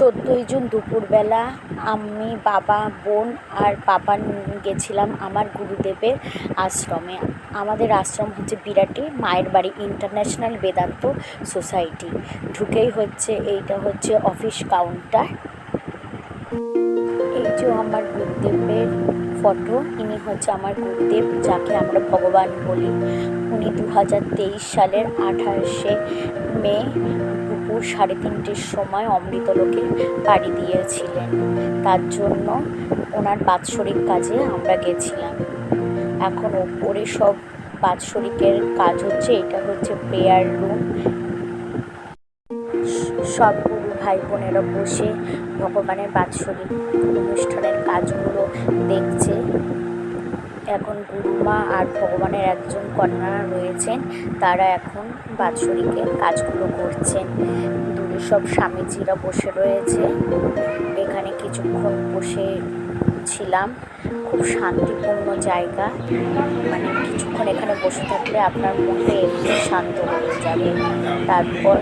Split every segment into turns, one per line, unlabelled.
চোদ্দোই জুন দুপুরবেলা আমি বাবা, বোন আর পাপা গেছিলাম আমার গুরুদেবের আশ্রমে। আমাদের আশ্রম হচ্ছে বিরাটে, মায়ের বাড়ি ইন্টারন্যাশনাল বেদান্ত সোসাইটি। ঢুকেই হচ্ছে, এইটা হচ্ছে অফিস কাউন্টার। এই যে আমার গুরুদেবের ফটো, ইনি হচ্ছে আমার গুরুদেব, যাকে আমরা ভগবান বলি। উনি দু হাজার তেইশ সালের আঠাশে মে দুপুর সাড়ে তিনটের সময় অমৃতলোকে পাড়ি দিয়েছিলেন। তার জন্য ওনার বাৎসরিক কাজে আমরা গেছিলাম। এখন ওপরে সব বাৎসরিকের কাজ হচ্ছে, এটা হচ্ছে প্রেয়ার রুম সব গুরু ভাই বোনেরা বসে ভগবানের বাৎসরিক অনুষ্ঠানের কাজগুলো দেখছে। এখন গুরুমা আর ভগবানের একজন কন্যা রয়েছেন তারা এখন বাৎসরিকের কাজগুলো করছেন। দূরে সব স্বামীজিরা বসে রয়েছে। এখানে কিছুক্ষণ বসে ছিলাম। খুব শান্তিপূর্ণ জায়গা। মানে কিছুক্ষণ এখানে বসে থাকলে আপনার মনটা এমনি শান্ত হয়ে যাবে। তারপর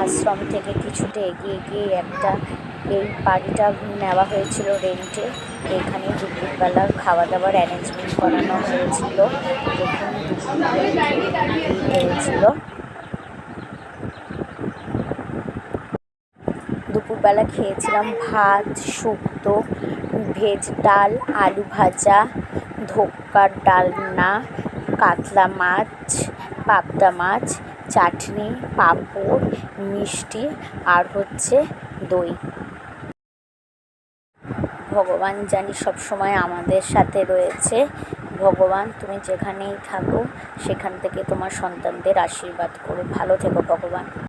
আশ্রম থেকে কিছুটা এগিয়ে গিয়ে একটা এই বাড়িটা নেওয়া হয়েছিল রেন্টে এখানে দুপুরবেলা খাওয়া দাওয়ার অ্যারেঞ্জমেন্ট করানো হয়েছিল। হয়েছিল। দুপুরবেলা খেয়েছিলাম ভাত, শুক্তো, ভেজ ডাল, আলু ভাজা, ধোক্কার ডালনা, কাতলা মাছ, পাবদা মাছ, চাটনি, পাঁপড়, মিষ্টি আর হচ্ছে দই। ভগবান জানি সব সময় আমাদের সাথে রয়েছে। ভগবান, তুমি যেখানেই থাকো, সেখান থেকে তোমার সন্তানদের আশীর্বাদ করো। ভালো থেকো ভগবান।